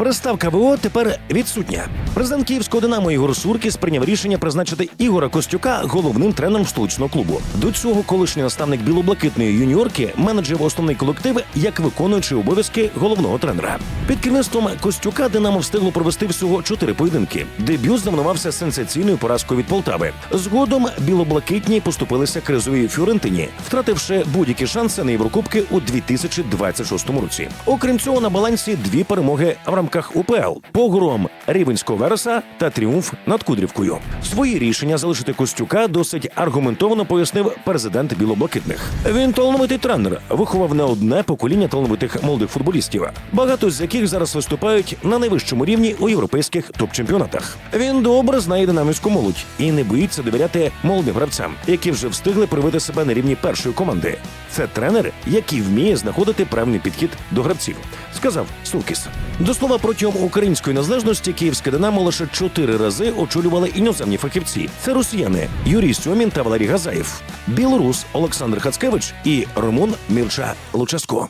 Приставка ВО тепер відсутня. Президент київського динамо Ігор Суркіс прийняв рішення призначити Ігора Костюка головним тренером столичного клубу. До цього колишній наставник білоблакитної юніорки менеджер основний колектив як виконуючий обов'язки головного тренера. Під керівництвом Костюка Динамо встигло провести всього чотири поєдинки. Дебют знаменувався сенсаційною поразкою від Полтави. Згодом білоблакитні поступилися кризовій Фіорентині, втративши будь-які шанси на Єврокубки у 2026 році. Окрім цього, на балансі дві перемоги в рамках УПЛ: погром Рівенського Вереса та тріумф над Кудрівкою. Свої рішення залишити Костюка досить аргументовано пояснив президент білоблакитних. Він талановитий тренер, виховав не одне покоління талановитих молодих футболістів, багато з яких зараз виступають на найвищому рівні у європейських топ-чемпіонатах. Він добре знає динамівську молодь і не боїться довіряти молодим гравцям, які вже встигли проявити себе на рівні першої команди. Це тренер, який вміє знаходити правильний підхід до гравців, сказав Суркіс. До слова, протягом української незалежності київське Динамо лише чотири рази очолювали іноземні фахівці. Це росіяни Юрій Сьомін та Валерій Газаєв, білорус Олександр Хацкевич і Роман Мірча Лучаско.